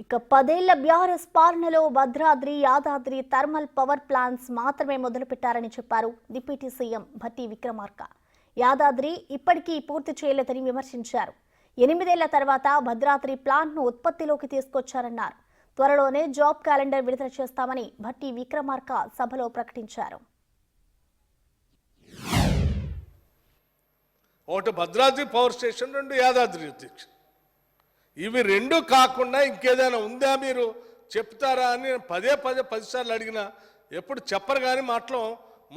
ఇక పదేళ్ళ బీఆర్ఎస్ పాలనలో Bhadradri Yadadri thermal power plants మాత్రమే మొదలుపెట్టారని చెప్పారు డిప్యూటీ సీఎం భట్టి విక్రమార్క. యాదాద్రి ఇప్పటికీ పూర్తి చేయలేదని విమర్శించారు. ఎనిమిదేళ్ళ తర్వాత భద్రాద్రి ప్లాంట్ను ఉత్పత్తిలోకి తీసుకొచ్చారన్నారు. త్వరలోనే జాబ్ క్యాలెండర్ విడుదల చేస్తామని భట్టి విక్రమార్క సభలో ప్రకటించారు. ఒకటి భద్రాద్రి పవర్ స్టేషన్ రెండు యాదాద్రి అధ్యక్షుడు. ఇవి రెండు కాకుండా ఇంకేదైనా ఉందా మీరు? చెప్తారా అని నేను పదే పదే పదిసార్లు అడిగినా. ఎప్పుడు చెప్పరు కానీ మాటలో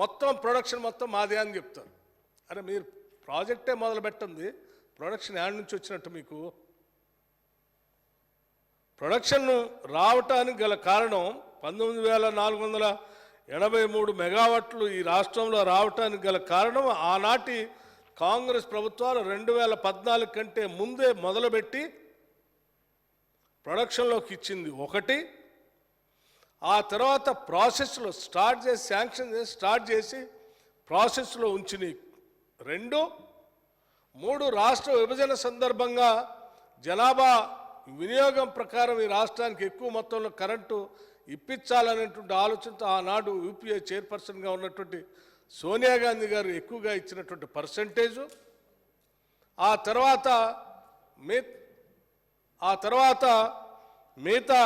మొత్తం ప్రొడక్షన్ మొత్తం మాదే అని చెప్తారు. అరే మీరు ప్రాజెక్టే మొదలు పెట్టండి. ప్రొడక్షన్ యాడ్ నుంచి వచ్చినట్టు మీకు. ప్రొడక్షన్ రావటానికి గల కారణం పంతొమ్మిది వేల నాలుగు వందల ఎనభై మూడు మెగావాట్లు ఈ రాష్ట్రంలో రావటానికి గల కారణం ఆనాటి కాంగ్రెస్ ప్రభుత్వాలు రెండు వేల పద్నాలుగు కంటే ముందే మొదలుపెట్టి ప్రొడక్షన్లోకి ఇచ్చింది ఒకటి. ఆ తర్వాత ప్రాసెస్లో స్టార్ట్ చేసి శాంక్షన్ చేసి స్టార్ట్ చేసి ప్రాసెస్లో ఉంచినవి రెండు. మూడు రాష్ట్ర విభజన సందర్భంగా జనాభా వినియోగం ప్రకారం ఈ రాష్ట్రానికి ఎక్కువ మొత్తంలో కరెంటు ఇప్పించాలనేటువంటి ఆలోచనతో ఆనాడు యూపీఏ చైర్పర్సన్గా ఉన్నటువంటి సోనియా గాంధీ గారు ఎక్కువగా ఇచ్చినటువంటి పర్సంటేజు. ఆ తర్వాత మీ ఆ తర్వాత మిగతా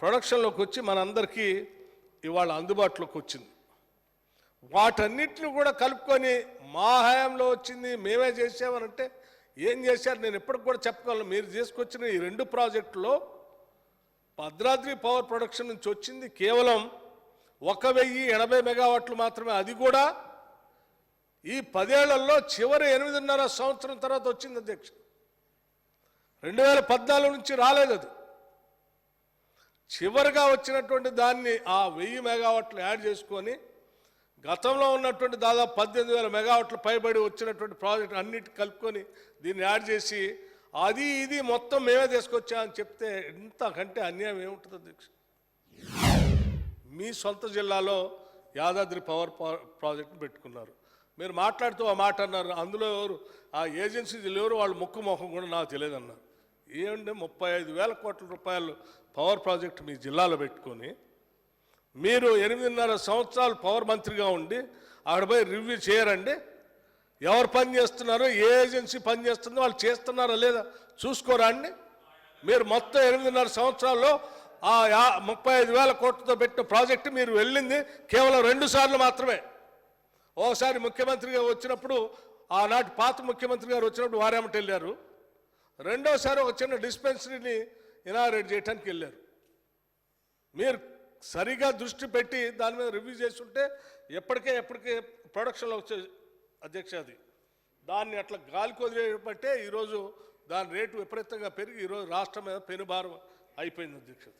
ప్రొడక్షన్లోకి వచ్చి మనందరికీ ఇవాళ అందుబాటులోకి వచ్చింది. వాటన్నిటిని కూడా కలుపుకొని మా హయాంలో వచ్చింది మేమే చేసామనంటే ఏం చేశారు నేను ఎప్పటికి కూడా చెప్పగలను. మీరు తీసుకొచ్చిన ఈ రెండు ప్రాజెక్టులో భద్రాద్రి పవర్ ప్రొడక్షన్ నుంచి వచ్చింది కేవలం ఒక వెయ్యి ఎనభై మెగావాట్లు మాత్రమే. అది కూడా ఈ పదేళ్ళలో చివరి ఎనిమిదిన్నర సంవత్సరం తర్వాత వచ్చింది అధ్యక్ష. రెండు వేల పద్నాలుగు నుంచి రాలేదు అది. చివరిగా వచ్చినటువంటి దాన్ని ఆ వెయ్యి మెగావాట్లు యాడ్ చేసుకొని గతంలో ఉన్నటువంటి దాదాపు పద్దెనిమిది వేల మెగావాట్లు పైబడి వచ్చినటువంటి ప్రాజెక్ట్ అన్నిటి కలుపుకొని దీన్ని యాడ్ చేసి అది ఇది మొత్తం మేమే తీసుకొచ్చామని చెప్తే ఇంతకంటే అన్యాయం ఏముంటుంది అధ్యక్ష? మీ సొంత జిల్లాలో యాదాద్రి పవర్ పా- ప్రాజెక్ట్ని పెట్టుకున్నారు. మీరు మాట్లాడుతూ ఆ మాట అన్నారు. అందులో ఎవరు ఆ ఏజెన్సీలు ఎవరు వాళ్ళు ముక్కు మొహం కూడా నాకు తెలియదు అన్నారు ఏమంటే ముప్పై ఐదు వేల కోట్ల రూపాయలు పవర్ ప్రాజెక్ట్ మీ జిల్లాలో పెట్టుకొని మీరు ఎనిమిదిన్నర సంవత్సరాలు పవర్ మంత్రిగా ఉండి అక్కడ పోయి రివ్యూ చేయరండి. ఎవరు పని చేస్తున్నారో ఏ ఏజెన్సీ పని చేస్తుందో వాళ్ళు చేస్తున్నారా లేదా చూసుకోరా అండి. మీరు మొత్తం ఎనిమిదిన్నర సంవత్సరాల్లో ఆ ముప్పై ఐదు వేల కోట్లతో పెట్టిన ప్రాజెక్టు మీరు వెళ్ళింది కేవలం రెండు సార్లు మాత్రమే. ఓసారి ముఖ్యమంత్రిగా వచ్చినప్పుడు ఆనాటి పాత ముఖ్యమంత్రి గారు వచ్చినప్పుడు వారేమట వెళ్ళారు రెండోసారి ఒక చిన్న డిస్పెన్సరీని ఇనాగరేట్ చేయడానికి వెళ్ళారు. మీరు సరిగా దృష్టి పెట్టి దాని మీద రివ్యూ చేస్తుంటే ఎప్పటికే ఎప్పటికే ప్రొడక్షన్లో వచ్చే అధ్యక్ష అది. దాన్ని అట్లా గాలికి వదిలేయబట్టే ఈరోజు దాని రేటు విపరీతంగా పెరిగి ఈరోజు రాష్ట్రం మీద పెనుభారం అయిపోయింది అధ్యక్షత